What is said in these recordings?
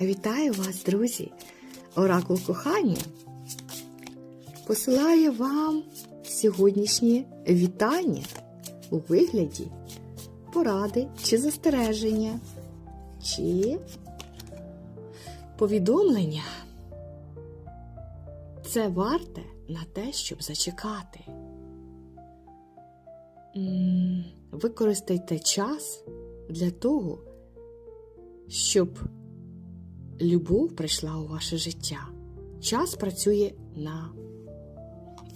Вітаю вас, друзі! Оракул кохання посилає вам сьогоднішнє вітання у вигляді поради чи застереження, чи повідомлення. Це варте на те, щоб зачекати. Використайте час для того, щоб любов прийшла у ваше життя. Час працює на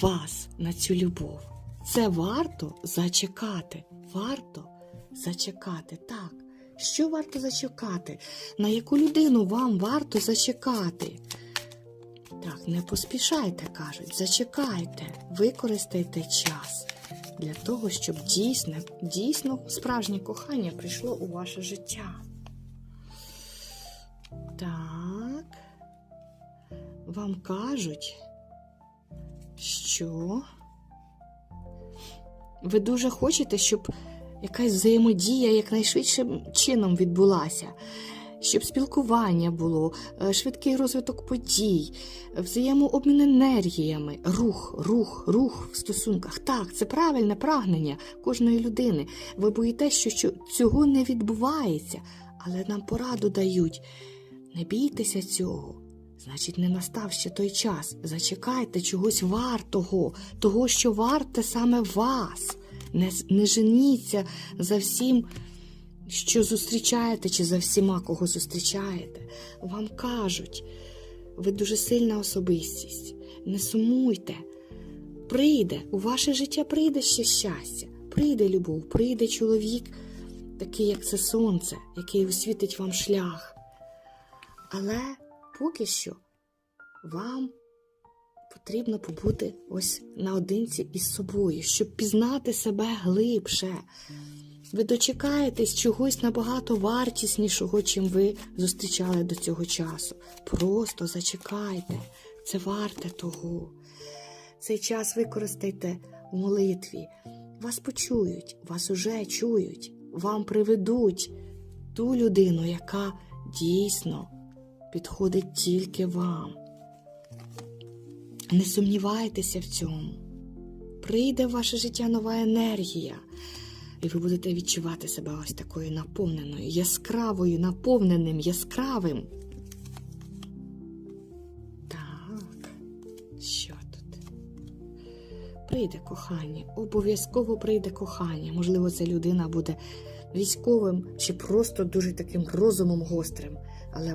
вас, на цю любов. Це варто зачекати. Варто зачекати. Так. Що варто зачекати? На яку людину вам варто зачекати? Так, не поспішайте, кажуть, зачекайте, використайте час для того, щоб дійсно, дійсно справжнє кохання прийшло у ваше життя. Вам кажуть, що ви дуже хочете, щоб якась взаємодія якнайшвидшим чином відбулася, щоб спілкування було, е, швидкий розвиток подій, взаємообмін енергіями, рух, рух, рух в стосунках. Так, це правильне прагнення кожної людини. Ви боїтесь, що, цього не відбувається, але нам пораду дають. Не бійтеся цього. Значить, не настав ще той час. Зачекайте чогось вартого, того, що варте саме вас. Не, не женіться за всім, що зустрічаєте, чи за всіма, кого зустрічаєте. Вам кажуть, ви дуже сильна особистість. Не сумуйте. Прийде, у ваше життя прийде ще щастя, прийде любов, прийде чоловік, такий, як це сонце, який освітить вам шлях. Але поки що вам потрібно побути ось наодинці із собою, щоб пізнати себе глибше. Ви дочекаєтесь чогось набагато вартіснішого, чим ви зустрічали до цього часу. Просто зачекайте, це варте того. Цей час використайте в молитві. Вас почують, вас уже чують, вам приведуть ту людину, яка дійсно підходить тільки вам. Не сумнівайтеся в цьому. Прийде в ваше життя нова енергія, і ви будете відчувати себе ось такою наповненою, яскравою, наповненим, яскравим. Так, що тут? Прийде кохання, обов'язково прийде кохання. Можливо, ця людина буде військовим чи просто дуже таким розумом гострим, але